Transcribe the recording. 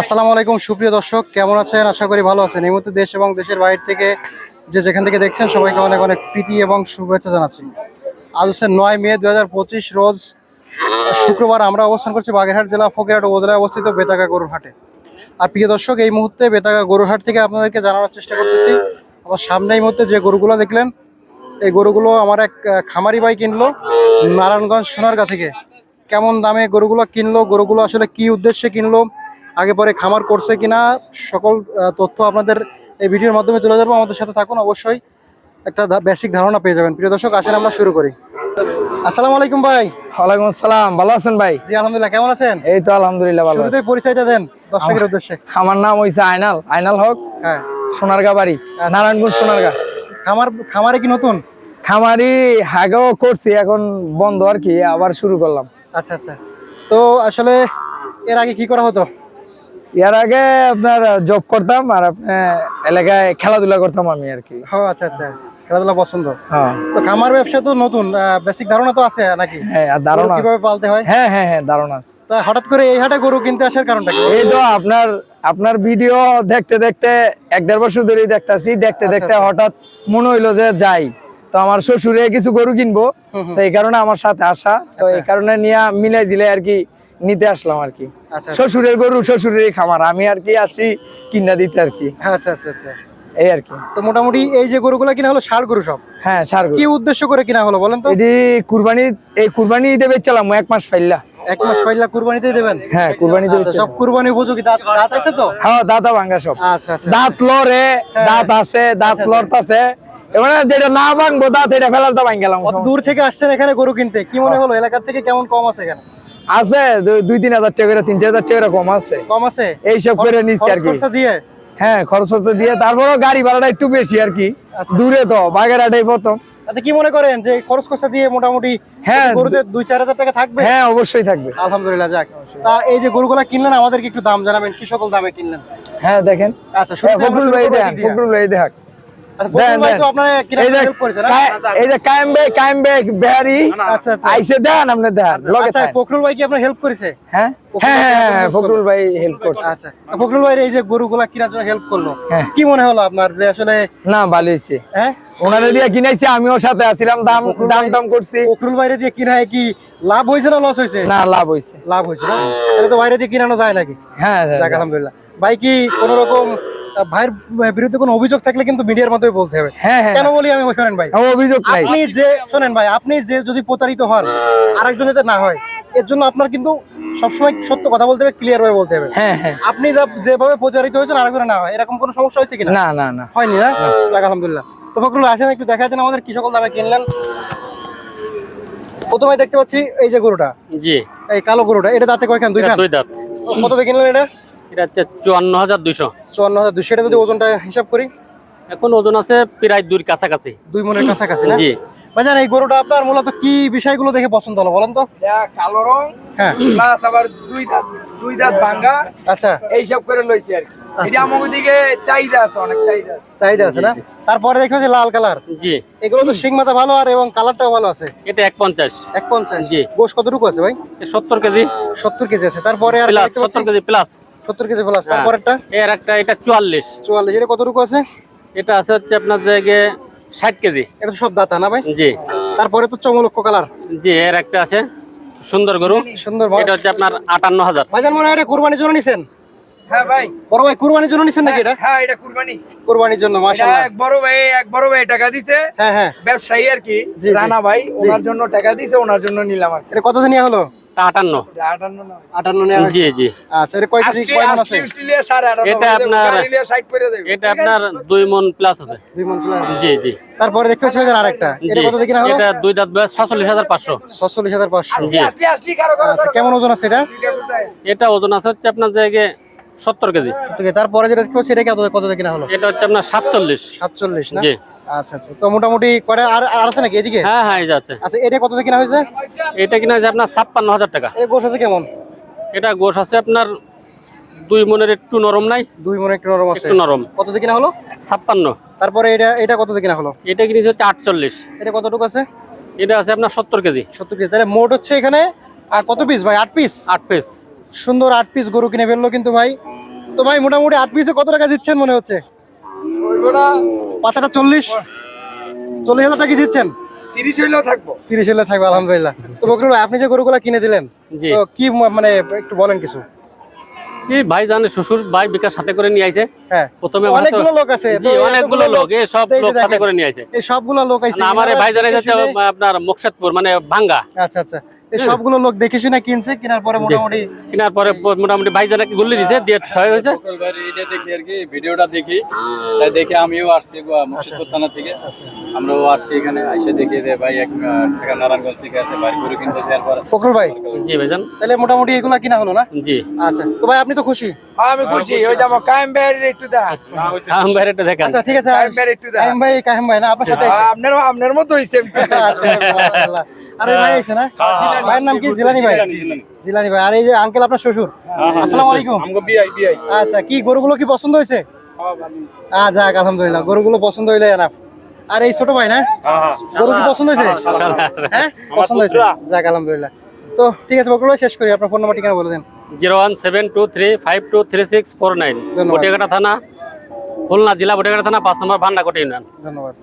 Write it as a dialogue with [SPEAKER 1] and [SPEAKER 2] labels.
[SPEAKER 1] আসসালামু আলাইকুম, সুপ্রিয় দর্শক, কেমন আছেন? আশা করি ভালো আছেন। এই মুহূর্তে দেশ এবং দেশের বাইরে থেকে যে যেখান থেকে দেখছেন, সবাইকে অনেক অনেক প্রীতি এবং শুভেচ্ছা জানাচ্ছি। আজ হচ্ছে নয় মে দু হাজার পঁচিশ, রোজ শুক্রবার আমরা অবস্থান করছি বাগেরহাট জেলা, ফকিরহাট উপজেলায় অবস্থিত বেতাগা গরুর হাটে আর প্রিয় দর্শক, এই মুহূর্তে বেতাগা গরুরহাট থেকে আপনাদেরকে জানানোর চেষ্টা করতেছি, আমার সামনে এই মুহূর্তে যে গরুগুলো দেখলেন, এই গরুগুলো আমার এক খামারি ভাই কিনলো নারায়ণগঞ্জ সোনারগা থেকে। কেমন দামে গরুগুলো কিনলো, গরুগুলো আসলে কি উদ্দেশ্যে কিনলো আগে পরে খামার করছে কিনা সকল তথ্য আপনাদের এই ভিডিওর মাধ্যমে তুলে ধরবো। আমাদের সাথে থাকুন অবশ্যই। একটা বেসিক ধারণা পেয়ে যাবেন। প্রিয় দর্শক আসেন আমরা শুরু করি। আসসালামু আলাইকুম ভাই।
[SPEAKER 2] ওয়ালাইকুম আসসালাম। ভালো আছেন ভাই?
[SPEAKER 1] জি আলহামদুলিল্লাহ। কেমন আছেন?
[SPEAKER 2] এই তো আলহামদুলিল্লাহ ভালো আছি।
[SPEAKER 1] শুরুতেই পরিচয়টা দেন দর্শকের উদ্দেশ্যে।
[SPEAKER 2] আমার নাম হইছে আইনাল। আইনাল হক
[SPEAKER 1] হ্যাঁ।
[SPEAKER 2] সোনারগা বাড়ি নারায়ণগঞ্জ সোনারগা।
[SPEAKER 1] খামার খামারে কি নতুন?
[SPEAKER 2] খামারি আগেও করছি এখন বন্ধ আর কি আবার শুরু করলাম।
[SPEAKER 1] আচ্ছা আচ্ছা। তো আসলে এর আগে কি করা হতো?
[SPEAKER 2] এর আগে আপনার জব করতাম আর আপনার এলাকায় খেলাধুলা করতাম আমি আর কি।
[SPEAKER 1] ও আচ্ছা আচ্ছা। খেলাধুলা পছন্দ।
[SPEAKER 2] হ্যাঁ।
[SPEAKER 1] তো খামার ব্যবসা তো নতুন বেসিক ধারণা তো আছে নাকি?
[SPEAKER 2] হ্যাঁ দারুণ
[SPEAKER 1] কীভাবে পালতে হয়?
[SPEAKER 2] হ্যাঁ হ্যাঁ হ্যাঁ দারুণ আছে।
[SPEAKER 1] তা হঠাৎ করে এই হাটে গরু কিনতে আসার কারণটা কি?
[SPEAKER 2] এই তো আপনার আপনার ভিডিও দেখতে দেখতে এক দেড় বছর ধরেই দেখতাছি। দেখতে
[SPEAKER 1] আচ্ছা,
[SPEAKER 2] দেখতে
[SPEAKER 1] আচ্ছা।
[SPEAKER 2] হঠাৎ মনে হইল যে যাই তো আমার শ্বশুরে কিছু গরু কিনবো। তো এই কারণে আমার সাথে আসা। তো এই
[SPEAKER 1] আচ্ছা।
[SPEAKER 2] কারণে নিয়ে মিলাই জিলে আর কি নিতে আসলাম আর কি।
[SPEAKER 1] আচ্ছা
[SPEAKER 2] শ্বশুরের গরু শ্বশুরেরই খামার। আমি আর কি আসি কিনা দিতে আর কি।
[SPEAKER 1] আচ্ছা আচ্ছা আচ্ছা।
[SPEAKER 2] এই আর কি।
[SPEAKER 1] তো মোটামুটি এই যে গরুগুলা কিনা হলো ষাড় গরু সব?
[SPEAKER 2] হ্যাঁ গরু।
[SPEAKER 1] কি উদ্দেশ্য করে কিনা হলো বলেন তো?
[SPEAKER 2] এটি কুরবানি এই কুরবানি ঈদে বেচলাম এক মাস
[SPEAKER 1] এক মাস কুরবানিতে দেবেন?
[SPEAKER 2] হ্যাঁ কুরবানি ঈদে
[SPEAKER 1] আচ্ছা, সব। কুরবানি উপযোগী। দাঁত দাঁত আছে তো?
[SPEAKER 2] হ্যাঁ দাদা ভাঙ্গা সব।
[SPEAKER 1] আচ্ছা আচ্ছা।
[SPEAKER 2] দাঁত লড়ে দাঁত আছে দাঁত
[SPEAKER 1] আচ্ছা,
[SPEAKER 2] আছে এবারে যেটা না ভাঙবো দাঁত এটা ফেলার তো ভাঙ গেলাম।
[SPEAKER 1] দূর থেকে আসছেন এখানে গরু কিনতে। কি মনে হলো? এলাকার থেকে কেমন কম আছে এখানে?
[SPEAKER 2] আছে দুই- তিন হাজার টাকা তিন চার হাজার টাকা কম আছে।
[SPEAKER 1] কম আছে?
[SPEAKER 2] এইসব করে নিচ্ছি আর কি।
[SPEAKER 1] দিয়ে?
[SPEAKER 2] হ্যাঁ খরচ দিয়ে। তারপরেও গাড়ি ভাড়াটা একটু বেশি আর কি।
[SPEAKER 1] আচ্ছা।
[SPEAKER 2] দূরে তো বাগেরহাটাই প্রথম।
[SPEAKER 1] আচ্ছা কি মনে করেন যে খরচ খরচা দিয়ে মোটামুটি
[SPEAKER 2] হ্যাঁ
[SPEAKER 1] গরুতে দুই চার হাজার টাকা থাকবে?
[SPEAKER 2] হ্যাঁ অবশ্যই থাকবে।
[SPEAKER 1] আলহামদুলিল্লাহ যাক। তা এই যে গরুগুলা কিনলেন আমাদেরকে একটু দাম জানাবেন কি সকল দামে কিনলেন?
[SPEAKER 2] হ্যাঁ দেখেন।
[SPEAKER 1] আচ্ছা
[SPEAKER 2] হ্যাঁ, ফখরুল ভাই দেখাক।
[SPEAKER 1] আচ্ছা, ফখরুল
[SPEAKER 2] দেন,
[SPEAKER 1] ভাই
[SPEAKER 2] দেন।
[SPEAKER 1] তো আপনার কিনা
[SPEAKER 2] এই যে
[SPEAKER 1] হেল্প করেছে না?
[SPEAKER 2] কায়- এই যে কায়েম ভাই কায়েম ভাই বেহারি
[SPEAKER 1] আচ্ছা
[SPEAKER 2] আইসে দেন আপনি দেন লগে থাকেন।
[SPEAKER 1] ফখরুল ভাই কি আপনার হেল্প করেছে?
[SPEAKER 2] হ্যাঁ? হ্যাঁ হ্যাঁ
[SPEAKER 1] আপনার help
[SPEAKER 2] ফখরুল ভাই হেল্প করছে।
[SPEAKER 1] আচ্ছা ফখরুল ভাই এই যে গরুগুলা কেনার জন্য হেল্প করল।
[SPEAKER 2] হ্যাঁ।
[SPEAKER 1] কি মনে হলো আপনার আসলে
[SPEAKER 2] না ভালো হয়েছে।
[SPEAKER 1] হ্যাঁ?
[SPEAKER 2] ওনারে দিয়ে কিনাইছি আমিও সাথে আছিলাম দাম দাম দাম করছি।
[SPEAKER 1] ফখরুল বাইরে দিয়ে কিনায় কি লাভ হয়েছে না লস হয়েছে?
[SPEAKER 2] না লাভ হয়েছে।
[SPEAKER 1] লাভ হয়েছে না? তাহলে তো বাইরে দিয়ে কিনানো যায় নাকি?
[SPEAKER 2] হ্যাঁ
[SPEAKER 1] আলহামদুলিল্লাহ। ভাই কি কোন রকম আহ, ভাইয়ের বিরুদ্ধে কোনো অভিযোগ থাকলে কিন্তু মিডিয়ার মাধ্যমে বলতে হবে।
[SPEAKER 2] হ্যাঁ হ্যাঁ
[SPEAKER 1] কেন বলি আমি শোনেন ভাই?
[SPEAKER 2] অভিযোগ
[SPEAKER 1] আপনি যে শোনেন ভাই আপনি যে যদি প্রতারিত হন আরেকজন যাতে না হয় এর জন্য আপনার কিন্তু সবসময় সত্য কথা বলতে হবে ক্লিয়ার ভাবে বলতে হবে।
[SPEAKER 2] হ্যাঁ হ্যাঁ।
[SPEAKER 1] আপনি যেভাবে প্রচারিত হয়েছেন আরেকজনে না হয়। এরকম কোনো সমস্যা হয়েছে কিনা?
[SPEAKER 2] না না না।
[SPEAKER 1] হয়নি না? আলহামদুলিল্লাহ। তো ফখরুল আসেন একটু দেখা দেন আমাদের কি সকল দামে কিনলেন। প্রথমে দেখতে পাচ্ছি এই যে গরুটা।
[SPEAKER 3] জি।
[SPEAKER 1] এই কালো গরুটা এটা দাঁতে কয়খান? দুই
[SPEAKER 3] দুই দাঁত।
[SPEAKER 1] কত দিয়ে কিনলেন এটা?
[SPEAKER 3] এটা হচ্ছে চুয়ান্ন হাজার দুইশো।
[SPEAKER 1] চুয়ান্ন হাজার এটা যদি ওজনটা হিসাব করি?
[SPEAKER 3] এখন ওজন আছে প্রায় দুই কাছাকাছি।
[SPEAKER 1] দুই মনের কাছাকাছি না?
[SPEAKER 3] জি।
[SPEAKER 1] ভাইজান এই গরুটা আপনার মূলত কি বিষয়গুলো দেখে পছন্দ হলো বলেন তো?
[SPEAKER 2] কালো রং
[SPEAKER 1] হ্যাঁ।
[SPEAKER 2] প্লাস আবার দুই দাঁত দুই দাঁত ভাঙ্গা।
[SPEAKER 1] আচ্ছা।
[SPEAKER 2] এইসব করে লইছি আর কি। এটা আমাকে দিকে চাহিদা আছে অনেক চাহিদা আছে।
[SPEAKER 1] চাহিদা আছে না? তারপরে দেখো যে লাল কালার।
[SPEAKER 3] জি।
[SPEAKER 1] এগুলো তো শিং মাথা ভালো আর এবং কালারটাও ভালো আছে।
[SPEAKER 3] এটা এক পঞ্চাশ
[SPEAKER 1] এক পঞ্চাশ
[SPEAKER 3] জি।
[SPEAKER 1] গোশ কতটুকু আছে ভাই?
[SPEAKER 3] সত্তর কেজি।
[SPEAKER 1] সত্তর কেজি আছে। তারপরে আর
[SPEAKER 3] কেজি প্লাস
[SPEAKER 1] সত্তর কেজি প্লাস তারপরেরটা?
[SPEAKER 3] এর একটা এটা চুয়াল্লিশ।
[SPEAKER 1] চুয়াল্লিশ। এটা কতটুকু আছে?
[SPEAKER 3] এটা আছে হচ্ছে আপনার জায়গায় ষাট কেজি।
[SPEAKER 1] এটা সব দাতা না ভাই?
[SPEAKER 3] জি।
[SPEAKER 1] তারপরে তো চমলক্ষ কালার।
[SPEAKER 3] জি এর একটা আছে সুন্দর গরু।
[SPEAKER 1] সুন্দর ভাই
[SPEAKER 3] এটা হচ্ছে আপনার আটান্ন হাজার।
[SPEAKER 1] ভাইজান মনে হয় এটা কুরবানির জন্য নিছেন?
[SPEAKER 2] হ্যাঁ ভাই।
[SPEAKER 1] বড় ভাই কুরবানির জন্য নিছেন নাকি এটা?
[SPEAKER 2] হ্যাঁ এটা কুরবানি।
[SPEAKER 1] কুরবানির জন্য মাশাআল্লাহ।
[SPEAKER 2] এক বড় ভাই এক বড় ভাই টাকা দিছে।
[SPEAKER 1] হ্যাঁ হ্যাঁ।
[SPEAKER 2] ব্যবসায়ী আর কি। রানা ভাই ওনার জন্য টাকা দিছে ওনার জন্য নিলাম আর
[SPEAKER 1] এটা কত দিন হলো?
[SPEAKER 3] আটান্ন।
[SPEAKER 2] আটান্ন
[SPEAKER 3] জি জি।
[SPEAKER 1] আচ্ছা এটা কয় কেজি কয় মন আছে
[SPEAKER 3] এটা আপনার- এটা আপনার দুই মন প্লাস আছে।
[SPEAKER 1] দুই মন প্লাস
[SPEAKER 3] জি জি।
[SPEAKER 1] তারপরে দেখতে পাচ্ছি ভাইজান আরেকটা। এটা কত দেখি না হলো?
[SPEAKER 3] এটা দুই দাঁত বয়স ছচল্লিশ হাজার পাঁচশো।
[SPEAKER 1] ছচল্লিশ হাজার পাঁচশো।
[SPEAKER 3] জি।
[SPEAKER 1] আচ্ছা কেমন ওজন আছে এটা?
[SPEAKER 3] এটা ওজন আছে হচ্ছে আপনার জায়গায় সত্তর কেজি।
[SPEAKER 1] তারপরে যেটা দেখতে পাচ্ছি এটা কত কত দেখি না হলো?
[SPEAKER 3] এটা হচ্ছে আপনার সাতচল্লিশ।
[SPEAKER 1] সাতচল্লিশ না?
[SPEAKER 3] জি।
[SPEAKER 1] আচ্ছা আচ্ছা। তো মোটামুটি কয়টা? আর আর আছে নাকি এদিকে?
[SPEAKER 3] হ্যাঁ হ্যাঁ এই যাচ্ছে
[SPEAKER 1] আচ্ছা এটা কত দেখি হয়েছে?
[SPEAKER 3] এটা কিনা যে আপনার ছাপ্পান্ন হাজার টাকা।
[SPEAKER 1] গোশ আছে কেমন?
[SPEAKER 3] এটা গোশ আছে আপনার দুই মনের একটু নরম নাই।
[SPEAKER 1] দুই একটু নরম আছে।
[SPEAKER 3] একটু নরম।
[SPEAKER 1] কত দেখি না হলো?
[SPEAKER 3] ছাপ্পান্ন।
[SPEAKER 1] তারপরে এটা এটা কত দেখি না হলো?
[SPEAKER 3] এটা কিনেছে হচ্ছে আটচল্লিশ।
[SPEAKER 1] এটা কতটুকু আছে?
[SPEAKER 3] এটা আছে আপনার সত্তর কেজি।
[SPEAKER 1] সত্তর কেজি। তাহলে মোট হচ্ছে এখানে আর কত পিস ভাই? আট পিস
[SPEAKER 3] আট পিস
[SPEAKER 1] সুন্দর আট পিস গরু কিনে ফেলল কিন্তু ভাই। তো ভাই মোটামুটি আট পিসে কত টাকা দিচ্ছেন মনে হচ্ছে? পাঁচাটা চল্লিশ? চল্লিশ হাজার টাকা দিচ্ছেন?
[SPEAKER 2] তিরিশ হইলেও থাকব।
[SPEAKER 1] তিরিশ হলে থাকবে আলহামদুলিল্লাহ। তো বকরুল আপনি যে গরুগুলা কিনে দিলেন তো কি মানে একটু বলেন কিছু।
[SPEAKER 3] ভাই জানে শ্বশুর ভাই বিকাশ সাথে করে নিয়ে আইছে।
[SPEAKER 1] হ্যাঁ।
[SPEAKER 3] প্রথমে আমার তো-
[SPEAKER 1] অনেকগুলো লোক আছে
[SPEAKER 3] জি
[SPEAKER 1] তো
[SPEAKER 3] অনেকগুলো লোক এই সব
[SPEAKER 1] এই যে
[SPEAKER 3] লোক সাথে করে নিয়ে আইছে।
[SPEAKER 1] এই সবগুলো লোক আইছে
[SPEAKER 3] আমার ভাই জানে
[SPEAKER 1] দেখে
[SPEAKER 3] যাচ্ছে
[SPEAKER 1] শুনে-
[SPEAKER 3] আপনার মোকসাদপুর মানে ভাঙ্গা।
[SPEAKER 1] আচ্ছা আচ্ছা। এই সবগুলো লোক দেখে শুনে কিনছে কেনার পরে মোটামুটি
[SPEAKER 3] কেনার পরে মোটামুটি ভাই জানে গুল্লি দিছে? দিয়ে ছয় হয়েছে?
[SPEAKER 4] এটা দেখি আর কি ভিডিওটা দেখি। তাই দেখে আমিও আসছি মুর্শিদপুর থানা থেকে। আমরাও আসছি এখানে এসে দেখি যে ভাই এক ঢাকা নারায়ণগঞ্জ থেকে কিনতে দেওয়ার পর।
[SPEAKER 1] ফকরুল ভাই?
[SPEAKER 3] জি ভাইজান।
[SPEAKER 1] তাহলে মোটামুটি এগুলা কিনা হলো না?
[SPEAKER 3] জি।
[SPEAKER 1] আচ্ছা তো ভাই আপনি তো খুশি?
[SPEAKER 2] আমি খুশি। ওই যাব কায়েম ভাইয়ের একটু দেখ।
[SPEAKER 3] আম ভাইয়ের একটু দেখেন।
[SPEAKER 1] আচ্ছা ঠিক আছে
[SPEAKER 2] কায়েম ভাইয়ের একটু দেখ।
[SPEAKER 1] কাহিম ভাই কাহিম ভাই না আপনার সাথে
[SPEAKER 2] আপনার আপনার মতো হইছে
[SPEAKER 1] আচ্ছা। আরে ভাই আছে না? ভাইয়ের নাম কি? জিলানি ভাই। জিলানি ভাই। আর এই যে আঙ্কেল আপনার শ্বশুর? আসসালামু আলাইকুম।
[SPEAKER 4] আমগো বিআই বিআই
[SPEAKER 1] আচ্ছা কি গরুগুলো কি পছন্দ হয়েছে? আচ্ছা যাক আলহামদুলিল্লাহ। গরুগুলো পছন্দ হইলে এনাফ আর এই ছোট ভাই না? গরু কি পছন্দ হয়েছে? হ্যাঁ পছন্দ হয়েছে? যাক আলহামদুলিল্লাহ। তো ঠিক আছে বকুল শেষ করি। আপনার ফোন নাম্বার ঠিকানা বলে দেন।
[SPEAKER 3] Zero one seven two three five two three six four nine. থানা খুলনা জেলা বটিয়াঘাটা থানা পাঁচ নম্বর ভান্ডাকোটি ইউনিয়ন।
[SPEAKER 1] ধন্যবাদ।